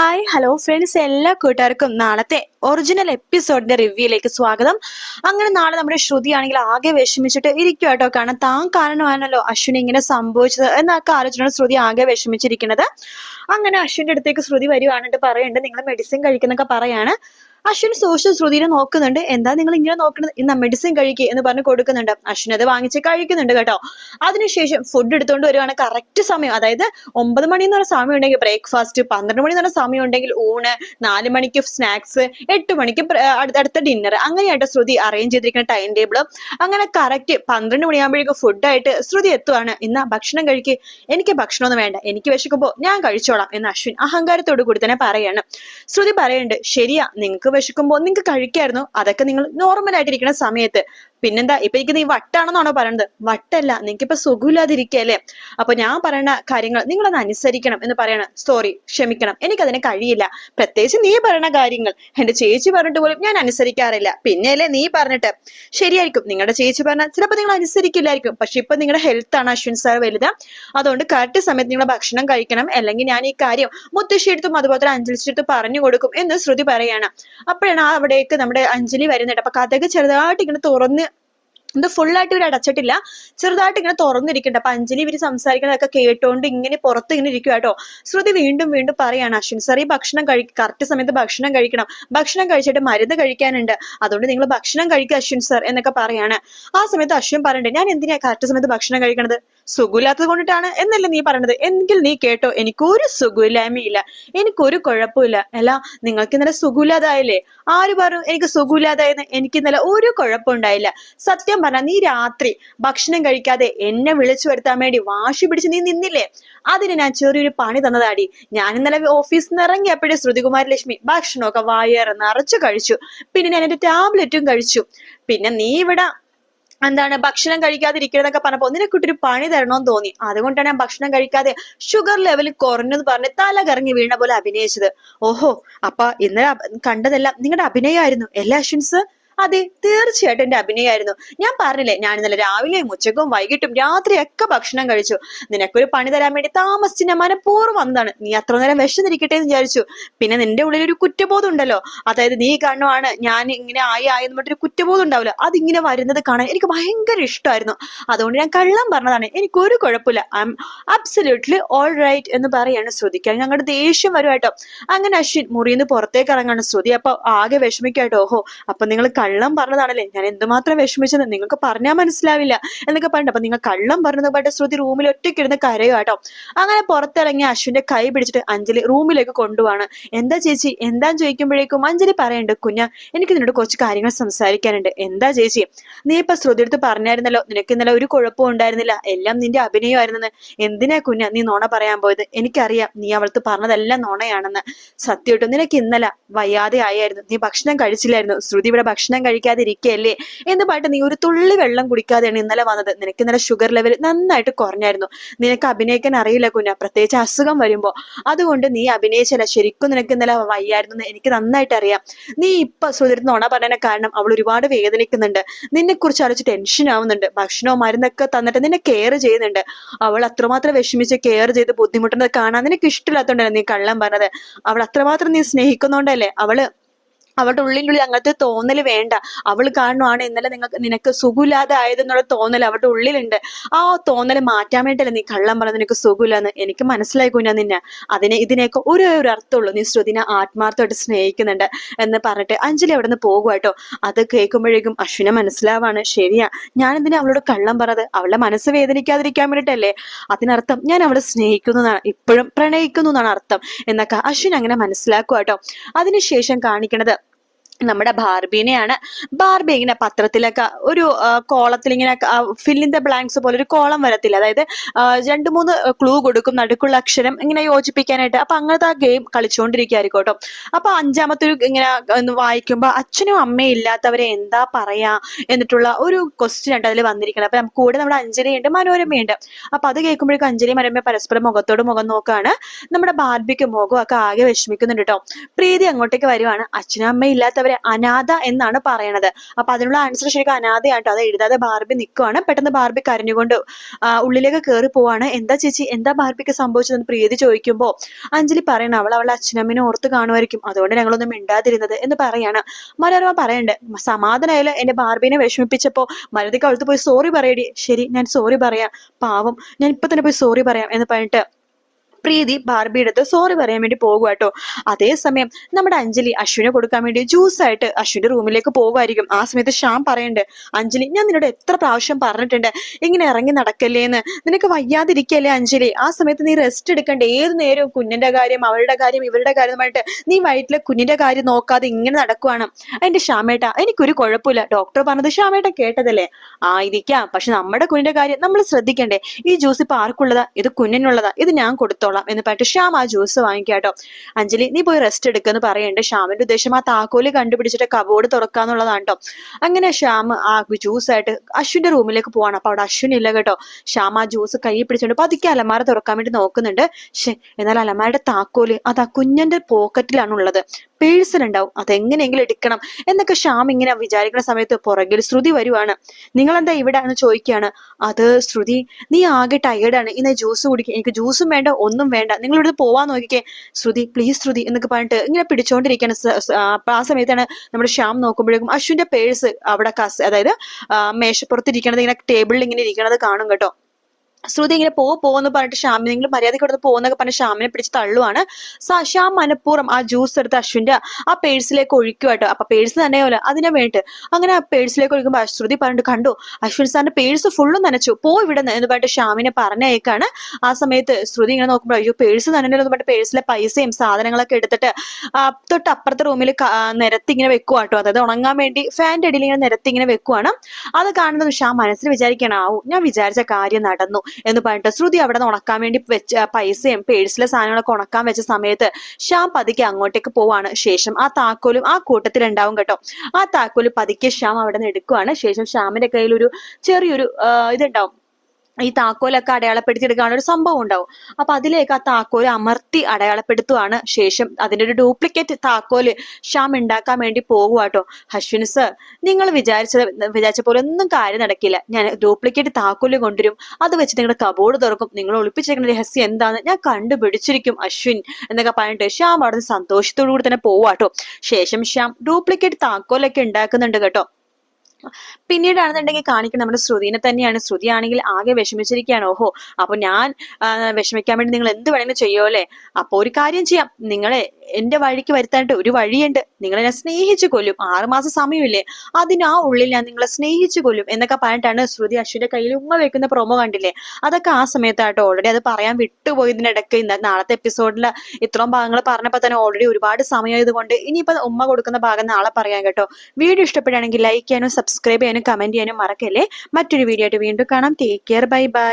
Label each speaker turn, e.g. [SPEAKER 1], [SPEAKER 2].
[SPEAKER 1] Hi hello friends എല്ലാ കൂട്ടുകാർക്കും നാളത്തെ ഒറിജിനൽ എപ്പിസോഡിന്റെ റിവ്യൂയിലേക്ക് സ്വാഗതം. അങ്ങനെ നാളെ നമ്മുടെ ശ്രുതി ആണെങ്കിൽ ആകെ വിഷമിച്ചിട്ട് ഇരിക്കും കേട്ടോ. കാരണം താൻ കാരണമാണല്ലോ അശ്വിന് ഇങ്ങനെ സംഭവിച്ചത് എന്നൊക്കെ ആലോചന ശ്രുതി ആകെ വിഷമിച്ചിരിക്കുന്നത്. അങ്ങനെ അശ്വിന്റെ അടുത്തേക്ക് ശ്രുതി വരുവാണിട്ട് പറയുന്നുണ്ട്. നിങ്ങൾ മെഡിസിൻ കഴിക്കുന്നൊക്കെ പറയാണ്. അശ്വിൻ സോഷ്യൽ ശ്രുതിനെ നോക്കുന്നുണ്ട്. എന്താ നിങ്ങൾ ഇങ്ങനെ നോക്കുന്നത്? ഇന്ന് മെഡിസിൻ കഴിക്കുക എന്ന് പറഞ്ഞ് കൊടുക്കുന്നുണ്ട്. അശ്വിൻ അത് വാങ്ങിച്ച് കഴിക്കുന്നുണ്ട് കേട്ടോ. അതിനുശേഷം ഫുഡ് എടുത്തുകൊണ്ട് വരുവാണ് കറക്റ്റ് സമയം. അതായത് ഒമ്പത് മണി എന്ന് പറഞ്ഞ സമയം ഉണ്ടെങ്കിൽ ബ്രേക്ക്ഫാസ്റ്റ് പന്ത്രണ്ട് മണി എന്ന് പറഞ്ഞ സമയം ഉണ്ടെങ്കിൽ ഊണ് നാല് മണിക്ക് സ്നാക്സ് എട്ട് മണിക്ക് അടുത്ത- ഡിന്നർ അങ്ങനെയായിട്ട് ശ്രുതി അറേഞ്ച് ചെയ്തിരിക്കുന്ന ടൈം ടേബിൾ അങ്ങനെ കറക്റ്റ് പന്ത്രണ്ട് മണിയാകുമ്പോഴേക്കും ഫുഡായിട്ട് ശ്രുതി എത്തുവാണ്. ഇന്ന് ഭക്ഷണം കഴിക്കുക എനിക്ക് ഭക്ഷണമൊന്നും വേണ്ട. എനിക്ക് വിശക്കുമ്പോൾ ഞാൻ കഴിച്ചോളാം എന്ന് അശ്വിൻ അഹങ്കാരത്തോടു കൂടി തന്നെ പറയാണ്. ശ്രുതി പറയുന്നുണ്ട് ശരിയാ നിങ്ങൾക്ക് വിശക്കുമ്പോൾ നിങ്ങൾക്ക് കഴിക്കായിരുന്നു. അതൊക്കെ നിങ്ങൾ നോർമൽ ആയിട്ടിരിക്കുന്ന സമയത്ത് പിന്നെന്താ ഇപ്പൊ എനിക്ക് നീ വട്ടാണെന്നാണോ പറയുന്നത് വട്ടല്ല നിങ്ങൾക്ക് ഇപ്പൊ സുഖമില്ലാതിരിക്കല്ലേ അപ്പൊ ഞാൻ പറയുന്ന കാര്യങ്ങൾ നിങ്ങളൊന്ന് അനുസരിക്കണം എന്ന് പറയണം. സോറി ക്ഷമിക്കണം. എനിക്കതിന് കഴിയില്ല. പ്രത്യേകിച്ച് നീ പറയുന്ന കാര്യങ്ങൾ. എന്റെ ചേച്ചി പറഞ്ഞിട്ട് പോലും ഞാൻ അനുസരിക്കാറില്ല. പിന്നെയല്ലേ നീ പറഞ്ഞിട്ട്. ശരിയായിരിക്കും. നിങ്ങളുടെ ചേച്ചി പറഞ്ഞാൽ ചിലപ്പോൾ നിങ്ങൾ അനുസരിക്കില്ലായിരിക്കും. പക്ഷെ ഇപ്പൊ നിങ്ങളുടെ ഹെൽത്ത് ആണ് അശ്വിൻ സാർ വലുത്. അതുകൊണ്ട് കറക്റ്റ് സമയത്ത് നിങ്ങൾ ഭക്ഷണം കഴിക്കണം. അല്ലെങ്കിൽ ഞാൻ ഈ കാര്യം മുത്തശ്ശിയെടുത്തും അതുപോലെ അഞ്ജലിച്ചെടുത്ത് പറഞ്ഞു കൊടുക്കും എന്ന് ശ്രുതി പറയാണ്. അപ്പോഴാണ് അവിടേക്ക് നമ്മുടെ അഞ്ജലി വരുന്നുണ്ട്. അപ്പൊ കഥക് ചെറുതായിട്ട് ഇങ്ങനെ തുറന്ന് ഇത് ഫുള്ളായിട്ട് ഇവർ അടച്ചിട്ടില്ല. ചെറുതായിട്ട് ഇങ്ങനെ തുറന്നിരിക്കണ്ട അപ്പൊ അഞ്ജലി ഇവർ സംസാരിക്കുന്നതൊക്കെ കേട്ടോണ്ട് ഇങ്ങനെ പുറത്ത് ഇങ്ങനെ ഇരിക്കുക കേട്ടോ ശ്രുതി വീണ്ടും വീണ്ടും പറയാണ് അശ്വിൻ സാർ ഈ ഭക്ഷണം കഴി കറക്റ്റ് സമയത്ത് ഭക്ഷണം കഴിക്കണം. ഭക്ഷണം കഴിച്ചിട്ട് മരുന്ന് കഴിക്കാനുണ്ട്. അതുകൊണ്ട് നിങ്ങൾ ഭക്ഷണം കഴിക്കുക അശ്വിൻ സാർ എന്നൊക്കെ പറയാണ്. ആ സമയത്ത് അശ്വിൻ പറയണ്ടേ ഞാൻ എന്തിനാ കറക്റ്റ് സമയത്ത് ഭക്ഷണം കഴിക്കണത്? സുഖമില്ലാത്തത് കൊണ്ടിട്ടാണ് എന്നല്ലേ നീ പറയണത്? എങ്കിൽ നീ കേട്ടോ എനിക്കൊരു സുഖമില്ലായ്മയില്ല. എനിക്കൊരു കുഴപ്പമില്ല. അല്ല നിങ്ങൾക്ക് ഇന്നലെ സുഖമില്ലാതായില്ലേ? ആര് പറഞ്ഞു എനിക്ക് സുഖമില്ലാതായെന്ന്? എനിക്ക് ഇന്നലെ ഒരു കുഴപ്പമുണ്ടായില്ല. സത്യം പറഞ്ഞാൽ നീ രാത്രി ഭക്ഷണം കഴിക്കാതെ എന്നെ വിളിച്ചു വരുത്താൻ വേണ്ടി വാശി പിടിച്ച് നീ നിന്നില്ലേ? അതിന് ഞാൻ ചെറിയൊരു പണി തന്നതാടി. ഞാൻ ഇന്നലെ ഓഫീസിൽ നിന്ന് ഇറങ്ങിയപ്പോഴേ ശ്രുതികുമാരി ലക്ഷ്മി ഭക്ഷണമൊക്കെ വായേറെ നിറച്ചു കഴിച്ചു. പിന്നെ ഞാൻ എന്റെ ടാബ്ലറ്റും കഴിച്ചു. പിന്നെ നീ ഇവിടെ എന്താണ് ഭക്ഷണം കഴിക്കാതിരിക്കണമെന്നൊക്കെ പറഞ്ഞപ്പോ ഒരു പണി തരണമെന്ന് തോന്നി. അതുകൊണ്ടാണ് ഞാൻ ഭക്ഷണം കഴിക്കാതെ ഷുഗർ ലെവൽ കുറഞ്ഞെന്ന് പറഞ്ഞ് തല കറങ്ങി വീണ പോലെ അഭിനയിച്ചത്. ഓഹോ അപ്പൊ ഇന്നലെ കണ്ടതെല്ലാം നിങ്ങളുടെ അഭിനയമായിരുന്നു. എല്ലാ അശ്വിൻസ് അതെ തീർച്ചയായിട്ടും എന്റെ അഭിനയമായിരുന്നു ഞാൻ പറഞ്ഞില്ലേ ഞാൻ ഇന്നലെ രാവിലെയും ഉച്ചക്കും വൈകിട്ടും രാത്രിയൊക്കെ ഭക്ഷണം കഴിച്ചു. നിനക്കൊരു പണി തരാൻ വേണ്ടി താമസിച്ച് ഞാൻ മനഃപൂർവം വന്നതാണ്. നീ അത്ര നേരം വിശന്നിരിക്കട്ടെ എന്ന് വിചാരിച്ചു. പിന്നെ നിന്റെ ഉള്ളിൽ ഒരു കുറ്റബോധം ഉണ്ടല്ലോ. അതായത് നീ കാണുവാണ് ഞാൻ ഇങ്ങനെ ആയി ആയി എന്ന് പറഞ്ഞിട്ട് ഒരു കുറ്റബോധം ഉണ്ടാവില്ല. അതിങ്ങനെ വരുന്നത് കാണാൻ എനിക്ക് ഭയങ്കര ഇഷ്ടമായിരുന്നു. അതുകൊണ്ട് ഞാൻ കള്ളം പറഞ്ഞതാണ്. എനിക്കൊരു കുഴപ്പമില്ല. I M absolutely all right എന്ന് പറയാണ് ശ്രദ്ധിക്കാൻ ഞങ്ങളുടെ ദേഷ്യം വരുമായിട്ടോ അങ്ങനെ അശ്വിൻ മുറിയിൽ നിന്ന് പുറത്തേക്ക് ഇറങ്ങാണ് ശ്രുതി. അപ്പൊ ആകെ വിഷമിക്കാട്ടോ ഓഹോ അപ്പൊ നിങ്ങൾ കള്ളം പറഞ്ഞതാണല്ലേ? ഞാൻ എന്തുമാത്രം വിഷമിച്ചത് നിങ്ങൾക്ക് പറഞ്ഞാൽ മനസ്സിലാവില്ല എന്നൊക്കെ പറഞ്ഞു അപ്പൊ നിങ്ങൾ കള്ളം പറഞ്ഞത് പാട്ട് ശ്രുതി റൂമിൽ ഒറ്റയ്ക്കിരുന്ന് കരയോ കേട്ടോ. അങ്ങനെ പുറത്തിറങ്ങി അശ്വിന്റെ കൈ പിടിച്ചിട്ട് അഞ്ജലി റൂമിലേക്ക് കൊണ്ടുപോവാണ്. എന്താ ചേച്ചി? എന്താ ചോദിക്കുമ്പോഴേക്കും അഞ്ജലി പറയണ്ട് കുഞ്ഞ എനിക്ക് നിന്നോട് കുറച്ച് കാര്യങ്ങൾ സംസാരിക്കാനുണ്ട്. എന്താ ചേച്ചി? നീ ഇപ്പൊ ശ്രുതി എടുത്ത് പറഞ്ഞായിരുന്നല്ലോ. നിനക്ക് ഇന്നലെ ഒരു കുഴപ്പവും ഉണ്ടായിരുന്നില്ല. എല്ലാം നിന്റെ അഭിനയമായിരുന്നെന്ന്. എന്തിനാ കുഞ്ഞ നീ നോണ പറയാൻ പോയത്? എനിക്കറിയാം നീ അവൾക്ക് പറഞ്ഞതെല്ലാം നോണയാണെന്ന്. സത്യമായിട്ടും നിനക്ക് ഇന്നലെ വയ്യാതെ ആയായിരുന്നു. നീ ഭക്ഷണം കഴിച്ചില്ലായിരുന്നു. ശ്രുതി ഇവിടെ ഭക്ഷണം കഴിക്കാതെ ഇരിക്കുകയല്ലേ എന്ന് പറഞ്ഞിട്ട് നീ ഒരു തുള്ളി വെള്ളം കുടിക്കാതെയാണ് ഇന്നലെ വന്നത്. നിനക്ക് ഇന്നലെ ഷുഗർ ലെവൽ നന്നായിട്ട് കുറഞ്ഞായിരുന്നു. നിനക്ക് അഭിനയിക്കാൻ അറിയില്ല കുഞ്ഞ. പ്രത്യേകിച്ച് അസുഖം വരുമ്പോൾ അതുകൊണ്ട് നീ അഭിനയിച്ചല്ല. ശരിക്കും നിനക്ക് ഇന്നലെ വയ്യായിരുന്നു എനിക്ക് നന്നായിട്ട് അറിയാം. നീ ഇപ്പൊ സുതിരുന്ന ഓണ പറഞ്ഞ കാരണം അവൾ ഒരുപാട് വേദനിക്കുന്നുണ്ട്. നിന്നെ കുറിച്ച് ആലോചിച്ച് ടെൻഷൻ ആവുന്നുണ്ട്. ഭക്ഷണവും മരുന്നൊക്കെ തന്നിട്ട് നിന്നെ കെയർ ചെയ്യുന്നുണ്ട്. അവൾ അത്രമാത്രം വിഷമിച്ച് കെയർ ചെയ്ത് ബുദ്ധിമുട്ടുന്നത് കാണാൻ നിനക്ക് ഇഷ്ടമില്ലാത്തതുകൊണ്ടല്ലേ നീ കള്ളം പറഞ്ഞത്? അവൾ അത്രമാത്രം നീ സ്നേഹിക്കുന്നോണ്ടല്ലേ? അവൾ അവളുടെ ഉള്ളിന്റെ അങ്ങനത്തെ തോന്നൽ വേണ്ട. അവൾ കാണുവാണ് ഇന്നലെ നിങ്ങൾക്ക് നിനക്ക് സുഖമില്ലാതെ ആയതെന്നുള്ള തോന്നൽ അവളുടെ ഉള്ളിലുണ്ട്. ആ തോന്നൽ മാറ്റാൻ വേണ്ടിയല്ല നീ കള്ളം പറഞ്ഞ നിനക്ക് സുഖമില്ലെന്ന്? എനിക്ക് മനസ്സിലായി കുഞ്ഞാ നിന്നെ. അതിനെ ഇതിനെയൊക്കെ ഒരു ഒരു അർത്ഥമുള്ളൂ. നീ ശ്രുതിനെ ആത്മാർത്ഥമായിട്ട് സ്നേഹിക്കുന്നുണ്ട് എന്ന് പറഞ്ഞിട്ട് അഞ്ജലി അവിടെ നിന്ന് പോകുക കേട്ടോ. അത് കേൾക്കുമ്പോഴേക്കും അശ്വിനെ മനസ്സിലാവാണ്. ശരിയാ. ഞാൻ എന്തിനാ അവളോട് കള്ളം പറഞ്ഞത്? അവളുടെ മനസ്സ് വേദനിക്കാതിരിക്കാൻ വേണ്ടിയിട്ടല്ലേ? അതിനർത്ഥം ഞാൻ അവളെ സ്നേഹിക്കുന്നു എന്നാണ്. ഇപ്പോഴും പ്രണയിക്കുന്നു എന്നാണ് അർത്ഥം. എന്നൊക്കെ അശ്വിൻ അങ്ങനെ മനസ്സിലാക്കുക കേട്ടോ. അതിനുശേഷം കാണിക്കണത് നമ്മുടെ ബാർബീനെയാണ്. ബാർബി ഇങ്ങനെ പത്രത്തിലൊക്കെ ഒരു കോളത്തിൽ ഇങ്ങനെ ഫില്ലിൻ ദ ബ്ലാങ്ക്സ് പോലെ ഒരു കോളം വരത്തില്ല. അതായത് രണ്ട് മൂന്ന് ക്ലൂ കൊടുക്കും നടുക്കുള്ള അക്ഷരം ഇങ്ങനെ യോജിപ്പിക്കാനായിട്ട്. അപ്പൊ അങ്ങനത്തെ ആ ഗെയിം കളിച്ചുകൊണ്ടിരിക്കുകയായിരിക്കും കേട്ടോ. അപ്പൊ അഞ്ചാമത്തെ ഒരു ഇങ്ങനെ വായിക്കുമ്പോൾ അച്ഛനും അമ്മയും ഇല്ലാത്തവരെ എന്താ പറയാ എന്നിട്ടുള്ള ഒരു ക്വസ്റ്റ്യൻ ഉണ്ട് അതിൽ വന്നിരിക്കുന്നത് അപ്പൊ നമുക്ക് കൂടെ നമ്മുടെ അഞ്ജലിയുണ്ട് മനോരമയുണ്ട്. അപ്പൊ അത് കേൾക്കുമ്പോഴേക്കും അഞ്ജലി മനോരമ പരസ്പരം മുഖത്തോട് മുഖം നോക്കാണ്. നമ്മുടെ ബാർബിക്ക് മുഖമൊക്കെ ആകെ വിഷമിക്കുന്നുണ്ട് കേട്ടോ. പ്രീതി അങ്ങോട്ടേക്ക് വരുവാണ്. അച്ഛനും അമ്മയും ഇല്ലാത്തവരെ അവരെ അനാഥ എന്നാണ് പറയണത്. അപ്പൊ അതിനുള്ള ആൻസർ ശരിക്കും അനാഥയാട്ടോ. അത് എഴുതാതെ ബാർബി നിൽക്കുവാണ് പെട്ടെന്ന് ബാർബി കരഞ്ഞുകൊണ്ട് ഉള്ളിലേക്ക് കയറി പോവാണ്. എന്താ ചേച്ചി? എന്താ ബാർബിക്ക് സംഭവിച്ചതെന്ന് പ്രീതി ചോദിക്കുമ്പോൾ അഞ്ജലി പറയണം അവൾ അവളെ അച്ഛനമ്മനെ ഓർത്ത് കാണുമായിരിക്കും. അതുകൊണ്ട് ഞങ്ങളൊന്നും മിണ്ടാതിരുന്നത് എന്ന് പറയാണ്. മനോരമ പറയണ്ട് സമാധാനമായാലും എന്റെ ബാർബിനെ വിഷമിപ്പിച്ചപ്പോ. മരുതിക്ക് അവൾക്ക് പോയി സോറി പറയടി. ശരി ഞാൻ സോറി പറയാം. പാവം ഞാൻ ഇപ്പൊ തന്നെ പോയി സോറി പറയാം എന്ന് പറഞ്ഞിട്ട് പ്രീതി ബാർബിയുടെ സോറി പറയാൻ വേണ്ടി പോകുക കേട്ടോ അതേസമയം നമ്മുടെ അഞ്ജലി അശ്വിനെ കൊടുക്കാൻ വേണ്ടി ജ്യൂസ് ആയിട്ട് അശ്വിന്റെ റൂമിലേക്ക് പോകുമായിരിക്കും ആ സമയത്ത് ഷ്യാം പറയണ്ട് അഞ്ജലി ഞാൻ നിന്നോട് എത്ര പ്രാവശ്യം പറഞ്ഞിട്ടുണ്ട്? ഇങ്ങനെ ഇറങ്ങി നടക്കല്ലേ എന്ന് നിനക്ക് വയ്യാതിരിക്കല്ലേ അഞ്ജലി? ആ സമയത്ത് നീ റെസ്റ്റ് എടുക്കണ്ടേ? ഏത് നേരവും കുഞ്ഞിന്റെ കാര്യം അവരുടെ കാര്യം ഇവരുടെ കാര്യം പറഞ്ഞിട്ട് നീ വയറ്റിലെ കുഞ്ഞിന്റെ കാര്യം നോക്കാതെ ഇങ്ങനെ നടക്കുവാണ്. അതിന്റെ ഷ്യാമേട്ട എനിക്കൊരു കുഴപ്പമില്ല. ഡോക്ടർ പറഞ്ഞത് ഷ്യാമേട്ട കേട്ടതല്ലേ? ആയിരിക്കാം പക്ഷെ നമ്മുടെ കുഞ്ഞിന്റെ കാര്യം നമ്മൾ ശ്രദ്ധിക്കണ്ടേ? ഈ ജ്യൂസ് ഇപ്പൊ ആർക്കുള്ളതാ? ഇത് കുഞ്ഞിനുള്ളതാ. ഇത് ഞാൻ കൊടുത്തോളാം എന്ന് പറഞ്ഞിട്ട് ശ്യാം ആ ജ്യൂസ് വാങ്ങിക്കാട്ടോ അഞ്ജലി നീ പോയി റെസ്റ്റ് എടുക്കുമെന്ന് പറയണ്ട്. ശ്യാമിന്റെ ഉദ്ദേശം ആ താക്കോൽ കണ്ടുപിടിച്ചിട്ട് കബോർഡ് തുറക്കാന്നുള്ളതാണ് കേട്ടോ അങ്ങനെ ശ്യാം ആ ജ്യൂസ് ആയിട്ട് അശ്വിന്റെ റൂമിലേക്ക് പോവാണ്. അപ്പൊ അവിടെ അശ്വിൻ ഇല്ല കേട്ടോ. ശ്യാം ആ ജ്യൂസ് കൈ പിടിച്ചോണ്ട് പതുക്കെ അലമാര തുറക്കാൻ വേണ്ടി നോക്കുന്നുണ്ട്. എന്നാൽ അലമാരയുടെ താക്കോൽ അത് ആ കുഞ്ഞന്റെ പോക്കറ്റിലാണ് ഉള്ളത് പേഴ്സലുണ്ടാവും അതെങ്ങനെയെങ്കിലും എടുക്കണം എന്നൊക്കെ ശ്യാം ഇങ്ങനെ വിചാരിക്കുന്ന സമയത്ത് പുറകിൽ ശ്രുതി വരുവാണ്. നിങ്ങൾ എന്താ ഇവിടെ? എന്ന് ചോദിക്കുകയാണ്. അത് ശ്രുതി നീ ആകെ ടയേർഡാണ് ഇന്ന് ജ്യൂസ് കുടിക്കുക എനിക്ക് ജ്യൂസും വേണ്ട. ഒന്നും വേണ്ട. നിങ്ങൾ ഇവിടുന്ന് പോവാൻ നോക്കിക്കേ. ശ്രുതി പ്ലീസ് ശ്രുതി എന്നൊക്കെ പറഞ്ഞിട്ട് ഇങ്ങനെ പിടിച്ചോണ്ടിരിക്കുകയാണ്. അപ്പൊ ആ സമയത്താണ് നമ്മുടെ ശ്യാം നോക്കുമ്പോഴേക്കും അശ്വിന്റെ പേഴ്സ് അവിടെ കസ് അതായത് മേശപ്പുറത്തിരിക്കണത് ഇങ്ങനെ ടേബിളിൽ ഇങ്ങനെ ഇരിക്കണത് കാണും കേട്ടോ. ശ്രുതി ഇങ്ങനെ പോ പോന്ന് പറഞ്ഞിട്ട് ഷ്യാമിനെ നിങ്ങൾ മര്യാദയ്ക്ക് കൊടുത്ത് പോകുന്നൊക്കെ പറഞ്ഞ് ഷ്യാമിനെ പിടിച്ച് തള്ളുവാണ്. ശ്യാം മനഃപൂർവം ആ ജ്യൂസ് എടുത്ത് അശ്വിന്റെ ആ പേഴ്സിലേക്ക് ഒഴിക്കുവാട്ടോ അപ്പൊ പേഴ്സ് തന്നെയല്ല അതിനെ വേണ്ടിട്ട്. അങ്ങനെ ആ പേഴ്സിലേക്ക് ഒഴിക്കുമ്പോൾ ശ്രുതി പറഞ്ഞിട്ട് കണ്ടു അശ്വിൻ സാറിന്റെ പേഴ്സ് ഫുള്ളും നനച്ചു. പോ ഇവിടെ എന്ന് പറഞ്ഞിട്ട് ഷ്യാമിനെ പറഞ്ഞേക്കാണ് ആ സമയത്ത് ശ്രുതി ഇങ്ങനെ നോക്കുമ്പോൾ അയ്യോ പേഴ്സ് നനഞ്ഞല്ലോ എന്ന് പറഞ്ഞിട്ട് പേഴ്സിലെ പൈസയും സാധനങ്ങളൊക്കെ എടുത്തിട്ട് തൊട്ട് അപ്പുറത്തെ റൂമിൽ നിരത്തി ഇങ്ങനെ വെക്കുവാട്ടോ അതായത് ഉണങ്ങാൻ വേണ്ടി ഫാന്റെ അടിയിൽ ഇങ്ങനെ നിരത്തി ഇങ്ങനെ വെക്കുവാണ്. അത് കാണുന്നത് ശ്യാം മനസ്സിൽ വിചാരിക്കണം ആവും ഞാൻ വിചാരിച്ച കാര്യം നടന്നു. എന്ന് പറഞ്ഞിട്ട് ശ്രുതി അവിടെ നിന്ന് ഉണക്കാൻ വേണ്ടി വെച്ച പൈസയും പേഴ്സിലെ സാധനങ്ങളൊക്കെ ഉണക്കാൻ വെച്ച സമയത്ത് ഷ്യാം പതുക്കെ അങ്ങോട്ടേക്ക് പോവാണ്. ശേഷം ആ താക്കോലും ആ കൂട്ടത്തിൽ ഉണ്ടാവും കേട്ടോ. ആ താക്കോൽ പതുക്കെ ശ്യാം അവിടെ നിന്ന് എടുക്കുവാണ്. ശേഷം ശ്യാമിന്റെ കയ്യിൽ ഒരു ചെറിയൊരു ഇതുണ്ടാവും. ഈ താക്കോലൊക്കെ അടയാളപ്പെടുത്തി എടുക്കാനുള്ള ഒരു സംഭവം ഉണ്ടാവും. അപ്പൊ അതിലേക്ക് ആ താക്കോൽ അമർത്തി അടയാളപ്പെടുത്തുവാണ് ശേഷം അതിന്റെ ഒരു ഡ്യൂപ്ലിക്കേറ്റ് താക്കോൽ ഷ്യാം ഉണ്ടാക്കാൻ വേണ്ടി പോകുവാട്ടോ അശ്വിൻ സർ നിങ്ങൾ വിചാരിച്ചത് വിചാരിച്ച പോലെ ഒന്നും കാര്യം നടക്കില്ല. ഞാൻ ഡ്യൂപ്ലിക്കേറ്റ് താക്കോൽ കൊണ്ടുവരും. അത് വെച്ച് നിങ്ങളുടെ കബോർഡ് തുറക്കും. നിങ്ങൾ ഒളിപ്പിച്ചിരിക്കുന്ന രഹസ്യം എന്താന്ന് ഞാൻ കണ്ടുപിടിച്ചിരിക്കും അശ്വിൻ എന്നൊക്കെ പറഞ്ഞിട്ട് ശ്യാം അവിടെ സന്തോഷത്തോടു കൂടി തന്നെ പോവാട്ടോ ശേഷം ശ്യാം ഡ്യൂപ്ലിക്കേറ്റ് താക്കോലൊക്കെ ഉണ്ടാക്കുന്നുണ്ട് കേട്ടോ. പിന്നീടാണെന്നുണ്ടെങ്കിൽ കാണിക്കുന്നത് നമ്മുടെ ശ്രുതിനെ തന്നെയാണ്. ശ്രുതി ആണെങ്കിൽ ആകെ വിഷമിച്ചിരിക്കുകയാണ്. ഓഹോ അപ്പൊ ഞാൻ വിഷമിക്കാൻ വേണ്ടി നിങ്ങൾ എന്ത് വേണമെങ്കിലും ചെയ്യോ അല്ലേ? അപ്പൊ ഒരു കാര്യം ചെയ്യാം. നിങ്ങളെ എന്റെ വഴിക്ക് വരുത്താനായിട്ട് ഒരു വഴിയുണ്ട്. നിങ്ങളെ ഞാൻ സ്നേഹിച്ചു കൊല്ലും. ആറുമാസം സമയമില്ലേ? അതിന് ആ ഉള്ളിൽ ഞാൻ നിങ്ങളെ സ്നേഹിച്ചു കൊല്ലും എന്നൊക്കെ പറഞ്ഞിട്ടാണ് ശ്രുതി അശ്വിന്റെ കയ്യിൽ ഉമ്മ വെക്കുന്ന പ്രൊമോ കണ്ടില്ലേ? അതൊക്കെ ആ സമയത്തായിട്ട് ഓൾറെഡി അത് പറയാൻ വിട്ടുപോയതിനിടയ്ക്ക് ഇന്ന് നാളത്തെ എപ്പിസോഡിൽ ഇത്രയും ഭാഗങ്ങൾ പറഞ്ഞപ്പോൾ തന്നെ ഓൾറെഡി ഒരുപാട് സമയമായതുകൊണ്ട് ഇനിയിപ്പോ ഉമ്മ കൊടുക്കുന്ന ഭാഗം നാളെ പറയാം കേട്ടോ. വീഡിയോ ഇഷ്ടപ്പെടുകയാണെങ്കിൽ ലൈക്ക് ചെയ്യാനും സബ്സ്ക്രൈബ് ചെയ്യാനും കമന്റ് ചെയ്യാനും മറക്കല്ലേ? മറ്റൊരു വീഡിയോ ആയിട്ട് വീണ്ടും കാണാം. Take care bye bye